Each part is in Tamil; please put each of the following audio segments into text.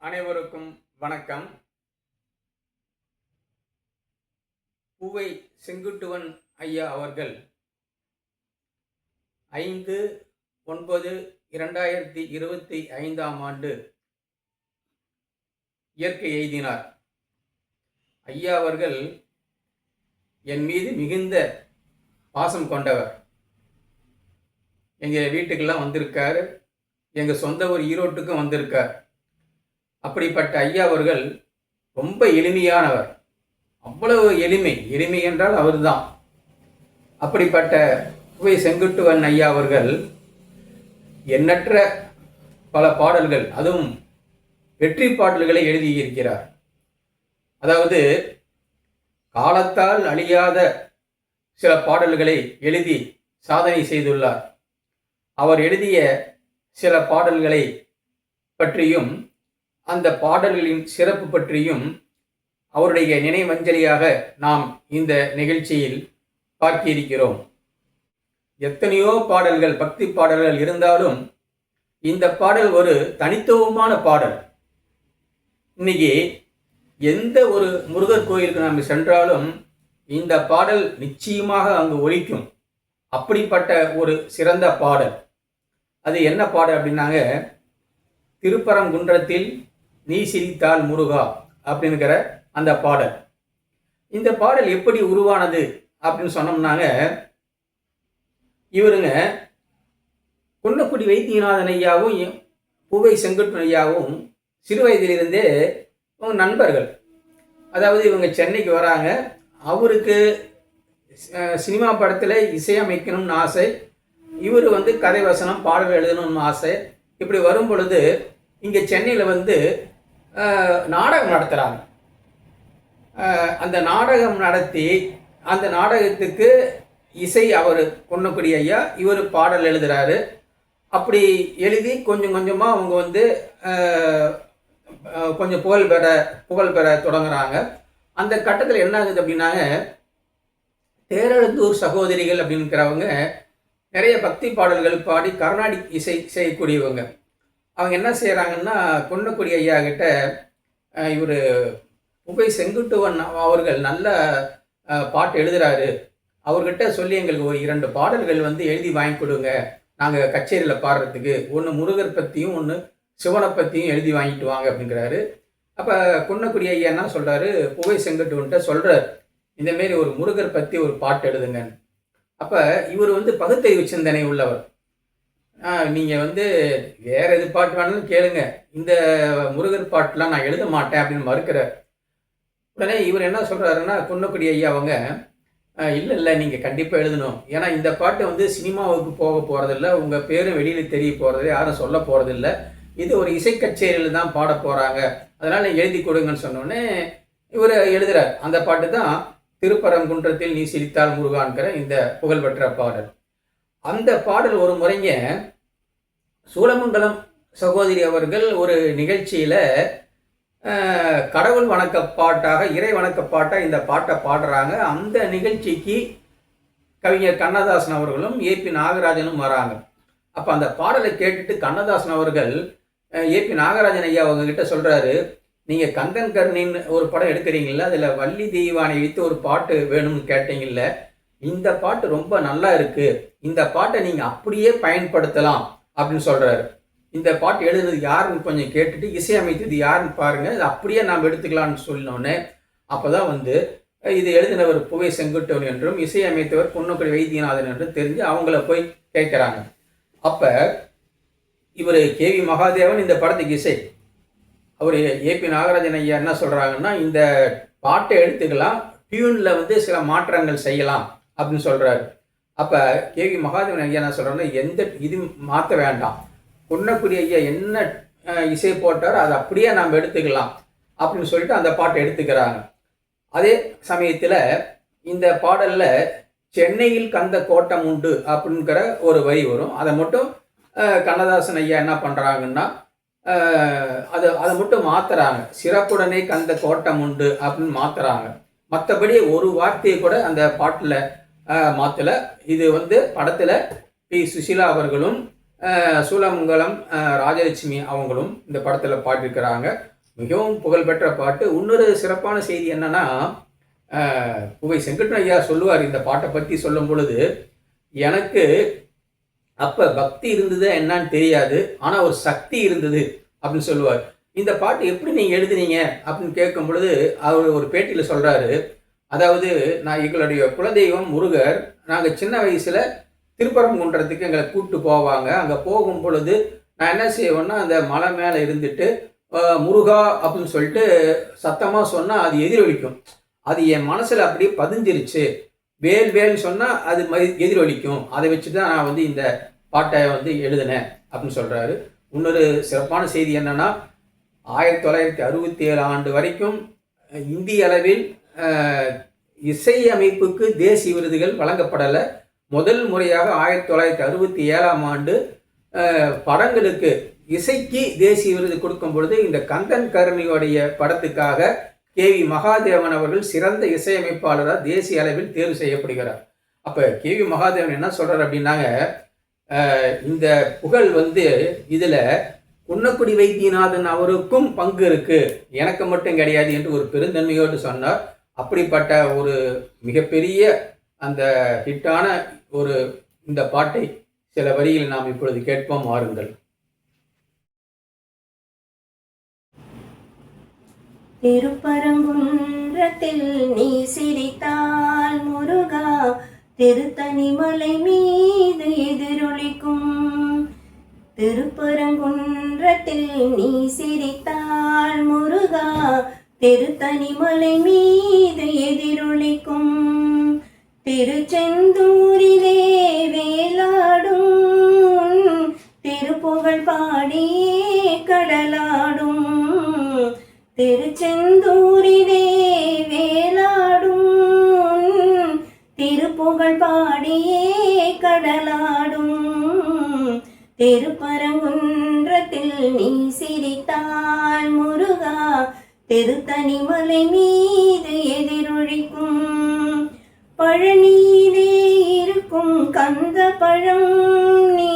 அனைவருக்கும் வணக்கம். பூவை செங்குட்டுவன் ஐயா அவர்கள் ஐந்து ஒன்பது இரண்டாயிரத்தி இருபத்தி ஐந்தாம் ஆண்டு இயற்கை எய்தினார் ஐயா அவர்கள் என் மீது மிகுந்த பாசம் கொண்டவர். எங்கள் வீட்டுக்கெல்லாம் வந்திருக்கார். எங்கள் சொந்த ஊர் ஈரோட்டுக்கும் வந்திருக்கார். அப்படிப்பட்ட ஐயா அவர்கள் ரொம்ப எளிமையானவர். அவ்வளவு எளிமை. எளிமை என்றால் அவர்தான். அப்படிப்பட்ட புவை செங்குட்டுவன் ஐயா அவர்கள் எண்ணற்ற பல பாடல்கள் அதுவும் வெற்றி பாடல்களை எழுதியிருக்கிறார். அதாவது காலத்தால் அழியாத சில பாடல்களை எழுதி சாதனை செய்துள்ளார். அவர் எழுதிய சில பாடல்களை பற்றியும் அந்த பாடல்களின் சிறப்பு பற்றியும் அவருடைய நினைவஞ்சலியாக நாம் இந்த நிகழ்ச்சியில் பார்க்கியிருக்கிறோம் எத்தனையோ பாடல்கள் பக்தி பாடல்கள் இருந்தாலும் இந்த பாடல் ஒரு தனித்துவமான பாடல். இன்னைக்கு எந்த ஒரு முருகர் கோயிலுக்கு நாம் சென்றாலும் இந்த பாடல் நிச்சயமாக அங்கு ஒலிக்கும். அப்படிப்பட்ட ஒரு சிறந்த பாடல். அது என்ன பாடல் அப்படின்னாங்க? திருப்பரங்குன்றத்தில் நீ சிரித்தால் முருகா அப்படிங்கிற அந்த பாடல். இந்த பாடல் எப்படி உருவானது அப்படின்னு சொன்னோம்னாங்க இவருங்க குன்னக்குடி வைத்தியநாதன் ஐயாவும் புகை செங்கட்டு ஐயாவும் சிறு வயதிலிருந்தே அவங்க நண்பர்கள். அதாவது இவங்க சென்னைக்கு வராங்க. அவருக்கு சினிமா படத்தில் இசையமைக்கணும்னு ஆசை. இவர் வந்து கதை வசனம் பாடல் எழுதணும்னு ஆசை. இப்படி வரும் பொழுது இங்கே சென்னையில் வந்து நாடகம் நடத்துகிறாங்க அந்த நாடகம் நடத்தி அந்த நாடகத்துக்கு இசை அவர் கொன்னக்குடி ஐயா இவர் பாடல் எழுதுகிறாரு அப்படி எழுதி கொஞ்சம் கொஞ்சமாக அவங்க வந்து கொஞ்சம் புகழ் பெற புகழ் பெற தொடங்குறாங்க. அந்த கட்டத்தில் என்ன ஆகுது அப்படின்னாங்க தேரெழுந்தூர் சகோதரிகள் அப்படிங்கிறவங்க நிறைய பக்தி பாடல்கள் பாடி கர்நாடிக் இசை செய்யக்கூடியவங்க. அவங்க என்ன செய்கிறாங்கன்னா கொன்னக்குடி ஐயா கிட்ட இவர் புகை செங்குட்டுவன் அவர்கள் நல்ல பாட்டு எழுதுறாரு. அவர்கிட்ட சொல்லி எங்களுக்கு ஒரு இரண்டு பாடல்கள் வந்து எழுதி வாங்கி கொடுங்க. நாங்கள் கச்சேரியில் பாடுறதுக்கு. ஒன்று முருகர் பற்றியும் ஒன்று சிவனை பற்றியும் எழுதி வாங்கிட்டு வாங்க அப்படிங்கிறாரு. அப்போ குன்னக்குடி ஐயா என்ன சொல்கிறாரு புகை செங்கட்டுவன்ட்ட சொல்கிறார் இந்தமாரி ஒரு முருகர் பற்றி ஒரு பாட்டு எழுதுங்க அப்போ இவர் வந்து பகுத்தறிவு சிந்தனை உள்ளவர். நீங்கள் வந்து வேறு எது பாட்டு வேணாலும் கேளுங்க. இந்த முருகர் பாட்டெலாம் நான் எழுத மாட்டேன் அப்படின்னு மறுக்கிறார் உடனே இவர் என்ன சொல்கிறாருன்னா குன்னக்குடி ஐயா அவங்க இல்லை இல்லை நீங்கள் கண்டிப்பாக எழுதணும். ஏன்னா இந்த பாட்டு வந்து சினிமாவுக்கு போக போகிறதில்ல உங்கள் பேரும் வெளியில் தெரிய போகிறது யாரும் சொல்ல போகிறதில்ல இது ஒரு இசை கச்சேரியில் தான் பாட போகிறாங்க அதனால் நீங்க எழுதி கொடுங்கன்னு சொன்னோடனே இவர் எழுதுகிறார் அந்த பாட்டு தான் திருப்பரங்குன்றத்தில் நீ சிரித்தால் முருகான்கிற இந்த புகழ்பெற்ற பாடல். அந்த பாடல் ஒரு முறைங்க சூலமங்கலம் சகோதரி அவர்கள் ஒரு நிகழ்ச்சியில் கடவுள் வணக்க பாட்டாக இறை வணக்க பாட்டாக இந்த பாட்டை பாடுறாங்க. அந்த நிகழ்ச்சிக்கு கவிஞர் கண்ணதாசன் அவர்களும் ஏபி நாகராஜனும் வராங்க. அப்போ அந்த பாடலை கேட்டுட்டு கண்ணதாசன் அவர்கள் ஏபி நாகராஜன் ஐயா அவங்க கிட்ட சொல்கிறாரு நீங்கள் கந்தன் கர்ணின்னு ஒரு படம் எடுக்கிறீங்களா அதில் வள்ளி தெய்வானை வைத்து ஒரு பாட்டு வேணும்னு கேட்டீங்கல்ல இந்த பாட்டு ரொம்ப நல்லா இருக்கு. இந்த பாட்டை நீங்கள் அப்படியே பயன்படுத்தலாம் அப்படின்னு சொல்றாரு. இந்த பாட்டு எழுதுனது யாருன்னு கொஞ்சம் கேட்டுட்டு இசையமைத்தது யாருன்னு பாருங்க. இது அப்படியே நாம் எடுத்துக்கலாம்னு சொன்னோன்னே அப்போ தான் வந்து இது எழுதினவர் புவை செங்குட்டவன் என்றும் இசையமைத்தவர் பொன்னுக்குடி வைத்தியநாதன் என்றும் தெரிஞ்சு அவங்கள போய் கேட்குறாங்க. அப்போ இவர் கே வி மகாதேவன் இந்த படத்துக்கு இசை. அவர் ஏபி நாகராஜன் ஐயா என்ன சொல்கிறாங்கன்னா இந்த பாட்டை எடுத்துக்கலாம் டியூனில் வந்து சில மாற்றங்கள் செய்யலாம். அப்படின்னு சொல்கிறாரு அப்போ கேவி மகாதேவன் ஐயா நான் சொல்கிறேன்னா எந்த இது மாற்ற வேண்டாம். குன்னக்குடி ஐயா என்ன இசை போட்டாரோ அதை அப்படியே நாம் எடுத்துக்கலாம் அப்படின்னு சொல்லிட்டு அந்த பாட்டை எடுத்துக்கிறாங்க. அதே சமயத்தில் இந்த பாடலில் சென்னையில் கந்த கோட்டம் உண்டு அப்படிங்கிற ஒரு வரி வரும். அதை மட்டும் கண்ணதாசன் ஐயா என்ன பண்ணுறாங்கன்னா அது அதை மட்டும் மாற்றுறாங்க சிறப்புடனே கந்த கோட்டம் உண்டு அப்படின்னு மாற்றுறாங்க மற்றபடி ஒரு வார்த்தையை கூட அந்த பாட்டில் மாற்றலை இது வந்து படத்தில் பி. சுஷிலா அவர்களும் சூலமங்கலம் ராஜலட்சுமி அவங்களும் இந்த படத்தில் பாட்டிருக்கிறாங்க மிகவும் புகழ்பெற்ற பாட்டு. இன்னொரு சிறப்பான செய்தி என்னன்னா புகை செங்கட்டன் ஐயா சொல்லுவார் இந்த பாட்டை பற்றி சொல்லும் பொழுது எனக்கு அப்போ பக்தி இருந்தது என்னன்னு தெரியாது ஆனால் ஒரு சக்தி இருந்தது அப்படின்னு சொல்லுவார். இந்த பாட்டு எப்படி நீங்கள் எழுதுனீங்க அப்படின்னு கேட்கும் பொழுது அவர் ஒரு பேட்டியில் சொல்கிறாரு அதாவது நான் எங்களுடைய குலதெய்வம் முருகர் நாங்கள் சின்ன வயசில் திருப்பரங்குன்றத்துக்கு எங்களை கூப்பிட்டு போவாங்க. அங்கே போகும் பொழுது நான் என்ன செய்வேன்னா அந்த மலை மேலே இருந்துட்டு முருகா அப்படின்னு சொல்லிட்டு சத்தமாக சொன்னால் அது எதிரொலிக்கும். அது என் மனசில் அப்படியே பதிஞ்சிருச்சு. வேல் வேல்னு சொன்னால் அது மதி எதிரொலிக்கும். அதை வச்சு தான் நான் வந்து இந்த பாட்டை வந்து எழுதினேன் அப்படின்னு சொல்கிறாரு இன்னொரு சிறப்பான செய்தி என்னென்னா ஆயிரத்தி தொள்ளாயிரத்தி அறுபத்தி ஏழு ஆண்டு வரைக்கும் இந்திய அளவில் இசையமைப்புக்கு இசை அமைப்புக்கு தேசிய விருதுகள் வழங்கப்படலை. முதல் முறையாக ஆயிரத்தி தொள்ளாயிரத்தி அறுபத்தி ஏழாம் ஆண்டு படங்களுக்கு இசைக்கு தேசிய விருது கொடுக்கும் பொழுது இந்த கந்தன் கருணியுடைய படத்துக்காக கே வி மகாதேவன் அவர்கள் சிறந்த இசையமைப்பாளராக தேசிய அளவில் தேர்வு செய்யப்படுகிறார். அப்போ கே வி மகாதேவன் என்ன சொல்கிறார் அப்படின்னாங்க இந்த புகழ் வந்து இதில் குன்னக்குடி வைத்தியநாதன் அவருக்கும் பங்கு இருக்குது எனக்கு மட்டும் கிடையாது என்று ஒரு பெருந்தன்மையோடு சொன்னார். அப்படிப்பட்ட ஒரு மிகப்பெரிய அந்த ஹிட்டான ஒரு இந்த பாட்டை சில வரியில் நாம் இப்பொழுது கேட்போம். வாருங்கள் திருப்பரங்குன்றத்தில் நீ சிரித்தால் முருகா திருத்தணிமலை மீது எதிரொலிக்கும். திருப்பரங்குன்றத்தில் நீ சிரித்தால் முருகா திருத்தணிமலை மீது திருப்பரங்குன்றத்தில் நீ சிரித்தால் முருகா திருத்தணிமலை மீது எதிரொலிக்கும் பழனியிலே இருக்கும் கந்த பழம் நீ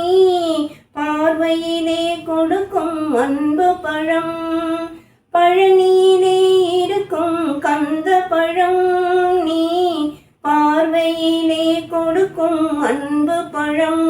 பார்வையிலே கொடுக்கும் அன்பு பழம். பழனியிலே இருக்கும் கந்த பழம் நீ பார்வையிலே கொடுக்கும் அன்பு பழம்.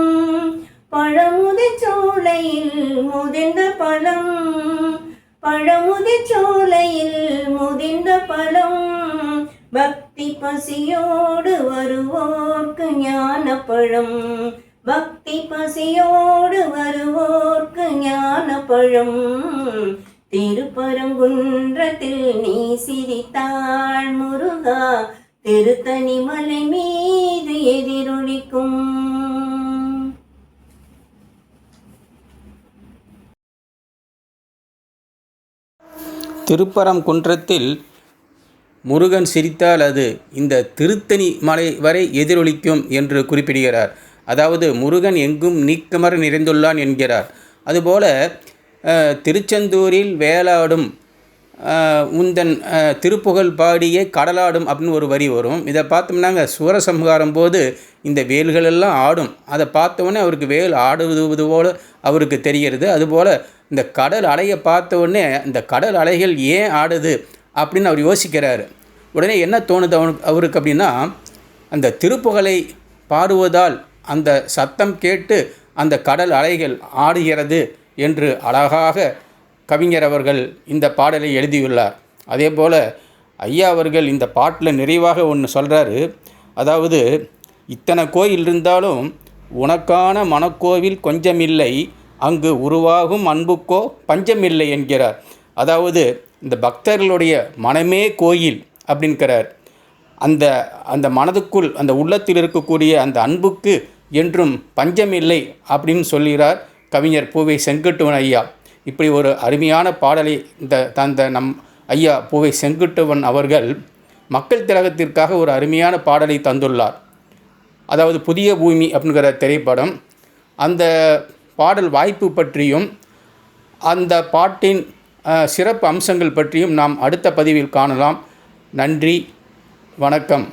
பழமுதி சோலையில் முதிர்ந்த பழம் பழமுதி சோலையில் முதிர்ந்த பழம். பக்தி பசியோடு வருவோர்க்கு ஞான பழம். பக்தி பசியோடு வருவோர்க்கு ஞான பழம். திருப்பரங்குன்றத்தில் நீ சிரித்தாள் முருகா திருத்தணி மலை மீது எதிரொலிக்கும் திருப்பரங்குன்றத்தில் முருகன் சிரித்தால் அது இந்த திருத்தணி மலை வரை எதிரொலிக்கும் என்று குறிப்பிடுகிறார். அதாவது முருகன் எங்கும் நீக்கமர நிறைந்துள்ளான் என்கிறார். அதுபோல திருச்செந்தூரில் வேலாடும் உந்தன் திருப்புகழ் பாடியே கடலாடும் அப்படின்னு ஒரு வரி வரும். இதை பார்த்தோம்னாங்க சூரசம்ஹாரம் போது இந்த வேல்கள் எல்லாம் ஆடும். அதை பார்த்த அவருக்கு வேல் ஆடுவது போல் அவருக்கு தெரிகிறது. அதுபோல் இந்த கடல் அலையை பார்த்தோடனே இந்த கடல் அலைகள் ஏன் ஆடுது அப்படின்னு அவர் யோசிக்கிறார். உடனே என்ன தோணுது அவனுக்கு அவருக்கு அப்படின்னா அந்த திருப்புகழை பாடுவதால் அந்த சத்தம் கேட்டு அந்த கடல் அலைகள் ஆடுகிறது என்று அழகாக கவிஞர் அவர்கள் இந்த பாடலை எழுதியுள்ளார். அதே போல் ஐயா அவர்கள் இந்த பாட்டில் நிறைவாக ஒன்று சொல்கிறாரு அதாவது இத்தனை கோயில் இருந்தாலும் உனக்கான மனக்கோவில் கொஞ்சமில்லை அங்கு உருவாகும் அன்புக்கோ பஞ்சமில்லை என்கிறார். அதாவது இந்த பக்தர்களுடைய மனமே கோயில் அப்படின்கிறார். அந்த அந்த மனதுக்குள் அந்த உள்ளத்தில் இருக்கக்கூடிய அந்த அன்புக்கு என்றும் பஞ்சமில்லை அப்படின்னு சொல்கிறார் கவிஞர் பூவை செங்கட்டுவன் ஐயா. இப்படி ஒரு அருமையான பாடலை இந்த தந்த நம் ஐயா பூவை செங்குட்டுவன் அவர்கள் மக்கள் திலகத்திற்காக ஒரு அருமையான பாடலை தந்துள்ளார். அதாவது புதிய பூமி அப்படிங்கிற திரைப்படம். அந்த பாடல் வாய்ப்பு பற்றியும் அந்த பாட்டின் சிறப்பு அம்சங்கள் பற்றியும் நாம் அடுத்த பதிவில் காணலாம். நன்றி வணக்கம்.